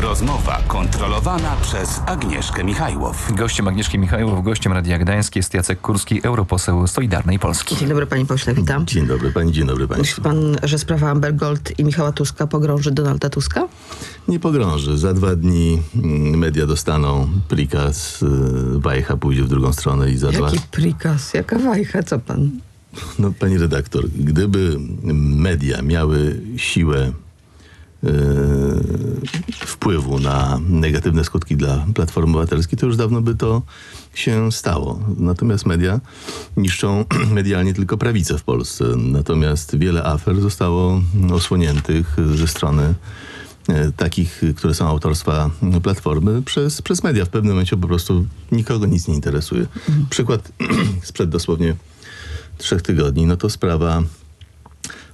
Rozmowa kontrolowana przez Agnieszkę Michajłow. Gościem Agnieszki Michajłow, gościem Radia Gdańsk jest Jacek Kurski, europoseł Solidarnej Polski. Dzień dobry panie pośle, witam. Dzień dobry pani, dzień dobry Myśli państwu. pan, że sprawa Amber Gold i Michała Tuska pogrąży Donalda Tuska? Nie pogrąży. Za dwa dni mm, media dostaną prikaz, y, wajcha pójdzie w drugą stronę i za dwa... Jaki prikaz, jaka wajcha, co pan? No pani redaktor, gdyby media miały siłę wpływu na negatywne skutki dla Platformy Obywatelskiej, to już dawno by to się stało. Natomiast media niszczą medialnie tylko prawicę w Polsce. Natomiast wiele afer zostało osłoniętych ze strony e, takich, które są autorstwa Platformy, przez, przez media. W pewnym momencie po prostu nikogo nic nie interesuje. Przykład sprzed dosłownie trzech tygodni, no to sprawa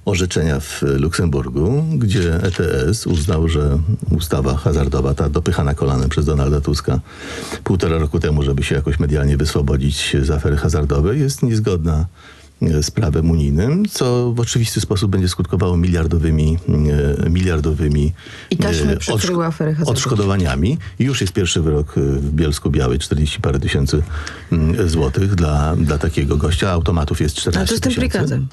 orzeczenia w Luksemburgu, gdzie ETS uznał, że ustawa hazardowa, ta dopychana kolanem przez Donalda Tuska półtora roku temu, żeby się jakoś medialnie wyswobodzić z afery hazardowej, jest niezgodna z prawem unijnym, co w oczywisty sposób będzie skutkowało miliardowymi, e, miliardowymi I taśmy e, hazardową. odszkodowaniami. Już jest pierwszy wyrok w Bielsku Białej, 40 parę tysięcy mm, złotych dla, dla takiego gościa. Automatów jest 14 Ale co z tym tysięcy. prikazem?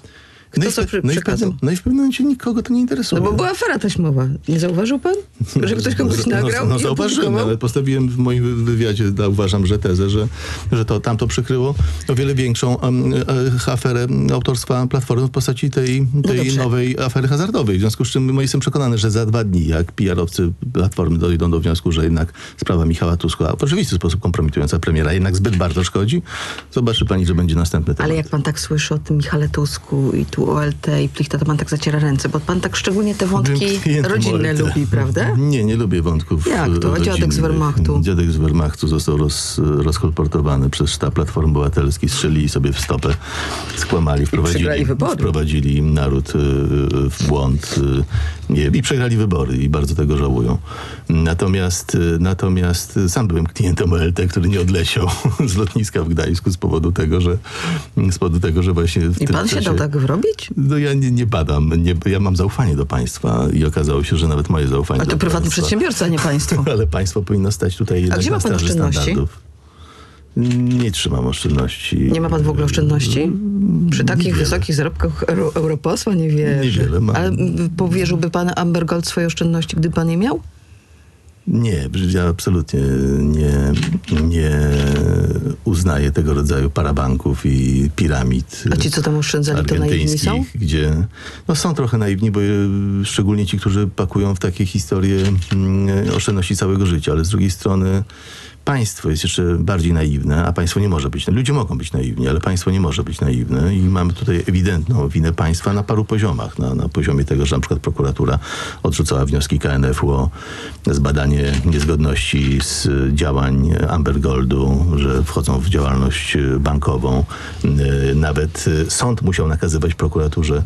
No i, Kto w, no, i w pewnym, no i w pewnym momencie nikogo to nie interesuje. No bo była afera taśmowa. Nie zauważył pan? Że ktoś kogoś no, nagrał No, no zauważyłem, ale postawiłem w moim wy- wywiadzie, uważam, że tezę, że, że to tamto przykryło o wiele większą um, aferę autorstwa Platformy w postaci tej, tej dobrze. nowej afery hazardowej. W związku z czym no, jestem przekonany, że za dwa dni, jak PR-owcy Platformy dojdą do wniosku, że jednak sprawa Michała Tuska w oczywisty sposób kompromitująca premiera jednak zbyt bardzo szkodzi, zobaczy pani, że będzie następny temat. Ale jak pan tak słyszy o tym Michale Tusku i tu OLT i Plichta, to pan tak zaciera ręce, bo pan tak szczególnie te wątki rodzinne OLT. lubi, prawda? Nie, nie lubię wątków Jak to? Rodzinnych. dziadek z Wehrmachtu? Dziadek z Wehrmachtu został roz, rozkolportowany przez sztab Platformy Obywatelskiej. Strzelili sobie w stopę, skłamali, wprowadzili, wprowadzili naród y, w błąd y, nie, i przegrali wybory i bardzo tego żałują. Natomiast, y, natomiast sam byłem klientem OLT, który nie odleciał z lotniska w Gdańsku z powodu tego, że z powodu tego, że właśnie w I pan się dał tak wrobić? No ja nie, nie badam, nie, ja mam zaufanie do państwa i okazało się, że nawet moje zaufanie Ale do to prywatny państwa, przedsiębiorca, a nie państwo. Ale państwo powinno stać tutaj jednak gdzie ma na pan straży oszczędności? standardów. Nie trzymam oszczędności. Nie ma pan w ogóle oszczędności? Przy takich Niewiele. wysokich zarobkach euro, europosła nie wierzę. Niewiele mam. Ale powierzyłby pan Amber Gold swoje oszczędności, gdyby pan je miał? Nie, ja absolutnie nie, nie uznaję tego rodzaju parabanków i piramid. A ci, co tam oszczędzali, to naiwni są? Gdzie, no są trochę naiwni, bo szczególnie ci, którzy pakują w takie historie mm, oszczędności całego życia, ale z drugiej strony państwo jest jeszcze bardziej naiwne, a państwo nie może być. Ludzie mogą być naiwni, ale państwo nie może być naiwne i mamy tutaj ewidentną winę państwa na paru poziomach. Na, na poziomie tego, że na przykład prokuratura odrzucała wnioski KNF-u o zbadanie niezgodności z działań Amber Goldu, że wchodzą w działalność bankową. Nawet sąd musiał nakazywać prokuraturze,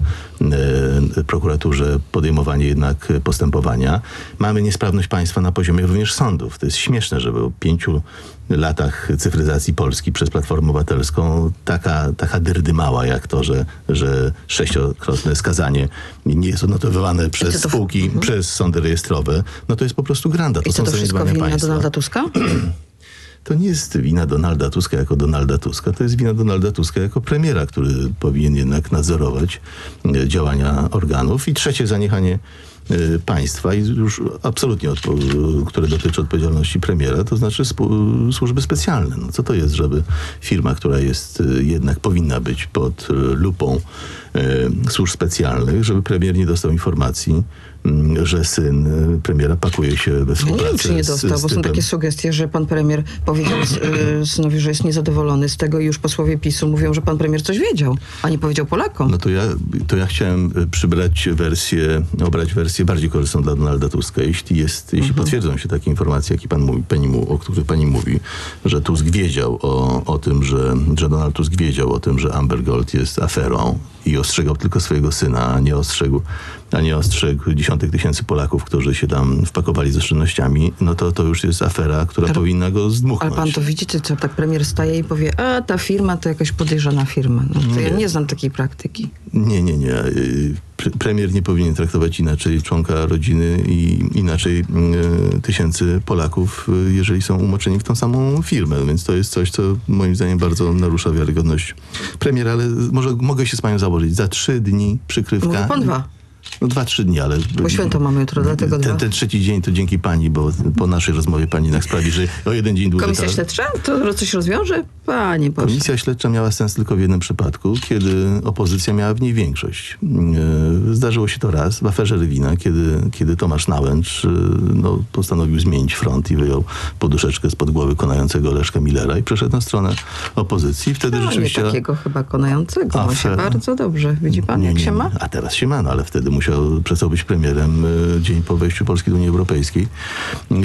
prokuraturze podejmowanie jednak postępowania. Mamy niesprawność państwa na poziomie również sądów. To jest śmieszne, że po pięciu latach cyfryzacji Polski przez Platformę Obywatelską taka, taka dyrdy-mała jak to, że, że sześciokrotne skazanie nie jest odnotowywane przez to w- spółki, przez sądy rejestrowe, no to jest po prostu To I co to wszystko wina państwa. Donalda Tuska? To nie jest wina Donalda Tuska jako Donalda Tuska, to jest wina Donalda Tuska jako premiera, który powinien jednak nadzorować e, działania organów. I trzecie zaniechanie państwa, i już absolutnie, które dotyczy odpowiedzialności premiera, to znaczy służby specjalne. No, co to jest, żeby firma, która jest e, jednak powinna być pod e, lupą służb specjalnych, żeby premier nie dostał informacji, m, że syn premiera pakuje się we Ja nie współpracę wiem, czy nie z- dostał, z bo są takie sugestie, że pan premier powiedział y, synowi, że jest niezadowolony z tego i już posłowie PiSu mówią, że pan premier coś wiedział, a nie powiedział Polakom. No to ja, to ja chciałem y, przybrać wersję, obrać wersję bardziej korzystną dla Donalda Tuska. Jeśli, jest, jeśli Mhm. potwierdzą się takie informacje, jakie pan mówi, pani o których pani mówi, że Tusk wiedział o, o tym, że, że Donald Tusk wiedział o tym, że Amber Gold jest aferą i ostrzegał tylko swojego syna, a nie ostrzegł, a nie ostrzegł dziesiątek tysięcy Polaków, którzy się tam wpakowali z oszczędnościami, no to to już jest afera, która Ale- powinna go Ale zdmuchnąć. pan to widzicie, co tak premier staje i powie, a ta firma to jakaś podejrzana firma. No, to ja Nie. nie znam takiej praktyki. Nie, nie, nie. Pre- premier nie powinien traktować inaczej członka rodziny i inaczej e, tysięcy Polaków, e, jeżeli są umoczeni w tą samą firmę. Więc to jest coś, co moim zdaniem bardzo narusza wiarygodność premiera, ale może mogę się z panią założyć. Za trzy dni przykrywka. Mówi pan dwa. No dwa, trzy dni, ale... Bo święto mamy jutro, dlatego dwa. ten, ten trzeci dzień to dzięki pani, bo po naszej rozmowie pani jednak sprawi, że o jeden dzień dłużej... Komisja ta- śledcza? To coś rozwiąże? Panie Boże. Komisja śledcza miała sens tylko w jednym przypadku, kiedy opozycja miała w niej większość. E, Zdarzyło się to raz w aferze Rywina, kiedy, kiedy Tomasz Nałęcz e, no, postanowił zmienić front i wyjął poduszeczkę spod głowy konającego Leszka Millera i przeszedł na stronę opozycji. Wtedy No, rzeczywiście... takiego chyba konającego. Ma się Afer- bardzo dobrze. Widzi pan, Nie, jak nie, się ma? A teraz się ma, no ale wtedy musiał, przestał być premierem e, dzień po wejściu Polski do Unii Europejskiej. E,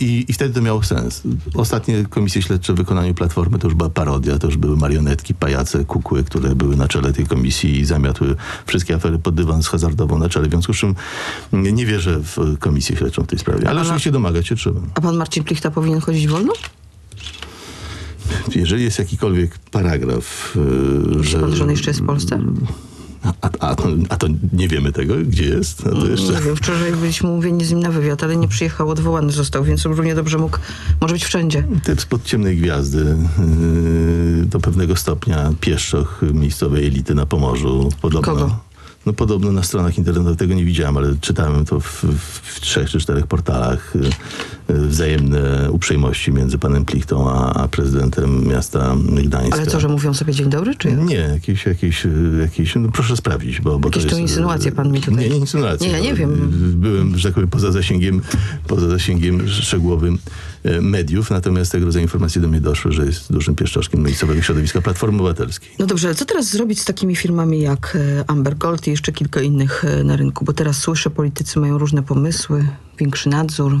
I, I wtedy to miało sens. Ostatnie komisje śledcze w wykonaniu Platformy to już była parodia, to już były marionetki, pajace, kukły, które były na czele tej komisji i zamiatły wszystkie afery pod dywan z hazardową na czele. W związku z czym nie nie wierzę w komisję śledczą w tej sprawie. Ale oczywiście domagać się trzeba. A pan Marcin Plichta powinien chodzić wolno? Jeżeli jest jakikolwiek paragraf, e, Myśli pan, że on jeszcze jest w Polsce? A, a, a to nie wiemy tego, gdzie jest? No to jeszcze... Nie wiem, wczoraj byliśmy umówieni z nim na wywiad, ale nie przyjechał, odwołany został, więc równie dobrze mógł, może być wszędzie. Typ spod ciemnej gwiazdy yy, do pewnego stopnia pieszczoch miejscowej elity na Pomorzu. Podobno, Kogo? No podobno na stronach internetowych tego nie widziałem, ale czytałem to w, w trzech czy czterech portalach. Wzajemne uprzejmości między panem Plichtą a, a prezydentem miasta Gdańska. Ale co, że mówią sobie dzień dobry, czy jak? Nie, jakieś, jakieś, jakieś no proszę sprawdzić, bo, bo Jakieś to jest... insynuacje pan mi tutaj- Nie, nie insynuacje. Nie, ja nie bo, wiem. Byłem, że tak powiem, poza zasięgiem, poza zasięgiem szczegółowym e, mediów, natomiast tego rodzaju informacje do mnie doszły, że jest dużym pieszczoszkiem miejscowego środowiska Platformy Obywatelskiej. No dobrze, ale co teraz zrobić z takimi firmami jak e, Amber Gold i jeszcze kilka innych e, na rynku? Bo teraz słyszę, politycy mają różne pomysły, większy nadzór,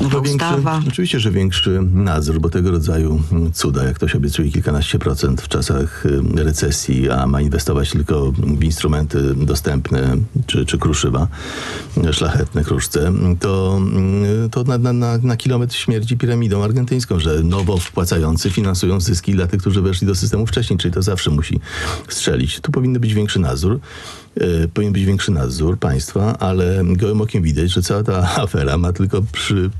nowa No większy, oczywiście, że większy nadzór, bo tego rodzaju mm, cuda, jak ktoś obiecuje kilkanaście procent w czasach y, recesji, a ma inwestować tylko w instrumenty dostępne, czy, czy kruszywa, szlachetne kruszce, to, y, to na, na, na, kilometr śmierdzi piramidą argentyńską, że nowo wpłacający finansują zyski dla tych, którzy weszli do systemu wcześniej, czyli to zawsze musi strzelić. Tu powinny być większy nadzór. y, Powinien być większy nadzór państwa, ale gołym okiem widać, że cała ta afera ma tylko przy,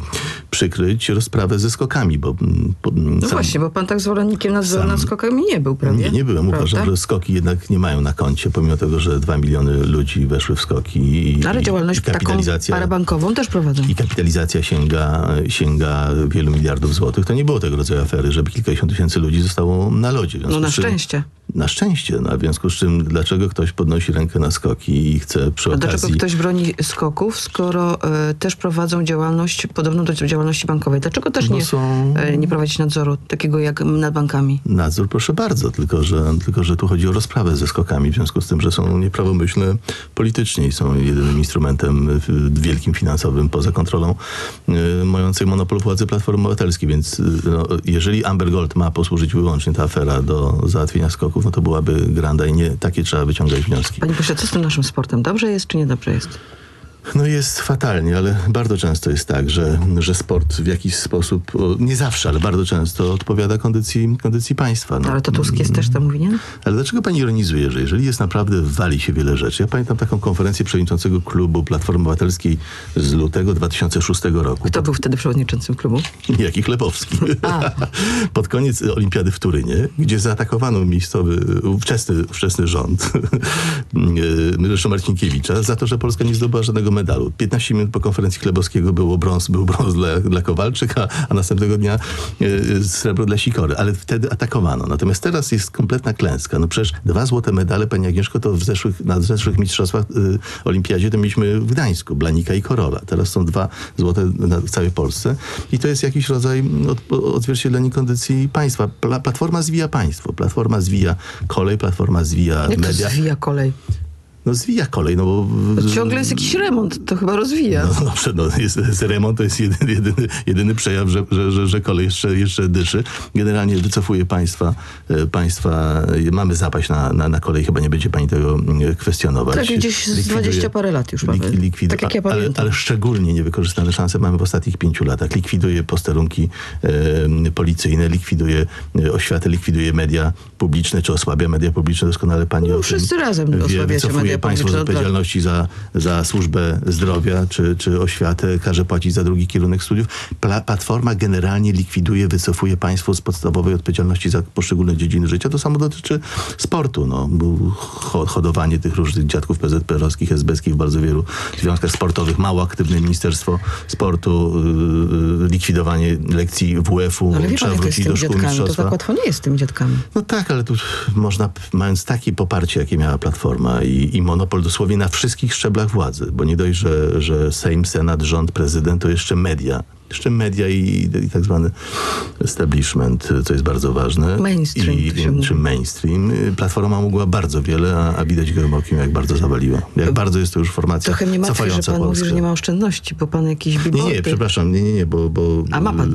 przykryć rozprawę ze skokami, bo mm, po- mm, No sam- właśnie, bo pan tak zwolennikiem nadzoru nad skokami nie był, prawda? nie, nie byłem. Prawda? Uważam, że skoki jednak nie mają na koncie, pomimo tego, że dwa miliony ludzi weszły w skoki. I, Ale działalność i taką kapitalizacja, parabankową też prowadzą. i kapitalizacja sięga, sięga wielu miliardów złotych. To nie było tego rodzaju afery, żeby kilkadziesiąt tysięcy ludzi zostało na lodzie. No na szczęście. Na szczęście, no, w związku z czym dlaczego ktoś podnosi rękę na skoki i chce przy A dlaczego okazji... ktoś broni skoków, skoro e, też prowadzą działalność podobną do działalności bankowej? Dlaczego też Bo nie, są- e, nie prowadzić nadzoru takiego jak nad bankami? Nadzór, proszę bardzo, tylko że, tylko że tu chodzi o rozprawę ze skokami, w związku z tym, że są nieprawomyślne politycznie i są jedynym instrumentem y, wielkim finansowym poza kontrolą y, mającej monopol władzy Platformy Obywatelskiej, więc y, no, jeżeli Amber Gold ma posłużyć wyłącznie ta afera do załatwienia skoków, no to byłaby granda i nie takie trzeba wyciągać wnioski. Panie pośle, co z tym naszym sportem? Dobrze jest czy niedobrze jest? No jest fatalnie, ale bardzo często jest tak, że, że sport w jakiś sposób, nie zawsze, ale bardzo często odpowiada kondycji, kondycji państwa. No. Ale to Tusk jest też temu winien? Ale dlaczego pani ironizuje, że jeżeli jest naprawdę, wali się wiele rzeczy? Ja pamiętam taką konferencję przewodniczącego klubu Platformy Obywatelskiej z lutego 2006 roku. Kto był wtedy przewodniczącym klubu? Jaki Chlebowski. A. Pod koniec Olimpiady w Turynie, gdzie zaatakowano miejscowy, wczesny, wczesny rząd zresztą Marcinkiewicza za to, że Polska nie zdobyła żadnego medalu. 15 minut po konferencji Chlebowskiego było brąz, był brąz dla, dla Kowalczyk, a, następnego dnia e, srebro dla Sikory. Ale wtedy atakowano. Natomiast teraz jest kompletna klęska. No przecież dwa złote medale, pani Agnieszko, to w zeszłych, na zeszłych mistrzostwach e, olimpiadzie to mieliśmy w Gdańsku, Blanika i Korola. Teraz są dwa złote na, w całej Polsce. I to jest jakiś rodzaj od, odzwierciedlenie kondycji państwa. Pla, platforma zwija państwo. Platforma zwija kolej, platforma zwija Jak media. zwija kolej? No zwija kolej, no bo... Ciągle jest jakiś remont, to chyba rozwija. No, dobrze, no, jest, jest remont to jest jedyny, jedyny, jedyny przejaw, że, że, że, że kolej jeszcze, jeszcze dyszy. Generalnie wycofuje państwa, e, państwa mamy zapaść na, na, na kolej, chyba nie będzie pani tego mm, kwestionować. Tak, gdzieś z Likwiduje- 20 parę lat już mamy. Tak jak ja ale, pamiętam. ale szczególnie niewykorzystane szanse mamy w ostatnich pięciu latach. Likwiduje posterunki e, policyjne, likwiduje e, oświatę, likwiduje media publiczne, czy osłabia media publiczne, doskonale pani No, o wszyscy razem wie, osłabiacie media media państwo z odpowiedzialności za, za służbę zdrowia czy, czy oświatę, każe płacić za drugi kierunek studiów. Pla, platforma generalnie likwiduje, wycofuje państwo z podstawowej odpowiedzialności za poszczególne dziedziny życia. To samo dotyczy sportu. No. Hodowanie tych różnych dziadków PZPR-owskich, SB-skich w bardzo wielu związkach sportowych, mało aktywne Ministerstwo Sportu, yy, likwidowanie lekcji WF-u, No trzeba wrócić do szkół dziadkami? To mistrzostwa. tak łatwo nie jest z tymi dziadkami. No tak, ale tu można, mając takie poparcie, jakie miała Platforma i, i monopol dosłownie na wszystkich szczeblach władzy, bo nie dość, że, że Sejm, Senat, rząd, prezydent, to jeszcze media. Jeszcze media i, i tak zwany establishment, co jest bardzo ważne. Mainstream, I, mówi. czy mainstream. Platforma mogła bardzo wiele, a, a widać gołym okiem, jak bardzo zawaliła. Jak bardzo jest to już formacja Trochę mnie martwi, że pan mówi, że nie ma oszczędności, bo pan jakieś Nie, billboardy... nie, przepraszam, nie, nie, nie, bo... bo A ma pan?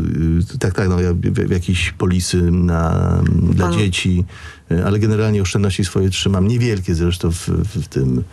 y, Tak, tak, no ja jakieś polisy na, dla dzieci, y, ale generalnie oszczędności swoje trzymam, niewielkie zresztą w, w tym...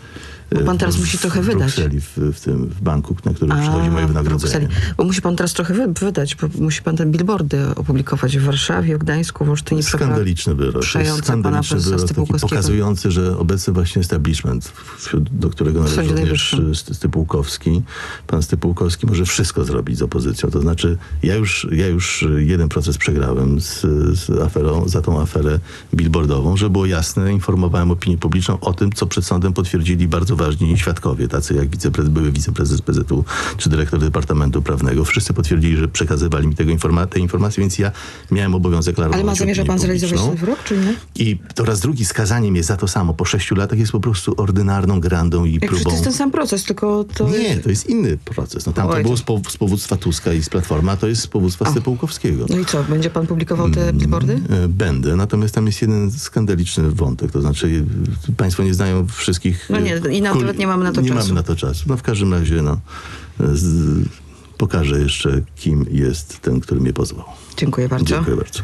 Bo pan teraz w, musi trochę wydać. Brukseli, w, w tym w banku, na który przychodzi moje wynagrodzenie. Bo musi pan teraz trochę wy, wydać, bo musi pan te billboardy opublikować w Warszawie, w Gdańsku, w Olsztynie. Skandaliczny wyrok. Skandaliczny wyrok, pokazujący, że obecny właśnie establishment, wśród, do którego należy również Stypułkowski, pan Stypułkowski może wszystko zrobić z opozycją. To znaczy, ja już, ja już jeden proces przegrałem z, z aferą, za tą aferę billboardową, że było jasne, informowałem opinię publiczną o tym, co przed sądem potwierdzili bardzo ważni świadkowie, tacy jak wiceprezes, były wiceprezes PZU czy dyrektor Departamentu Prawnego. Wszyscy potwierdzili, że przekazywali mi tego informa- te informacje, więc ja miałem obowiązek klarować Ale ma zamierza pan zrealizować ten wyrok, czy nie? I to raz drugi skazaniem jest za to samo po sześciu latach jest po prostu ordynarną grandą i Jak próbą. to jest ten sam proces, tylko to... Nie, to jest inny proces. No, tam to było z, pow- z powództwa Tuska i z Platforma, a to jest z powództwa Stypułkowskiego. No i co, będzie pan publikował te billboardy? E, Będę, natomiast tam jest jeden skandaliczny wątek, to znaczy e, państwo nie znają wszystkich... No nie, e, i nawet nie mamy na to nie czasu. mamy na to czasu. No w każdym razie, no, z, pokażę jeszcze, kim jest ten, który mnie pozwał. Dziękuję bardzo. Dziękuję bardzo.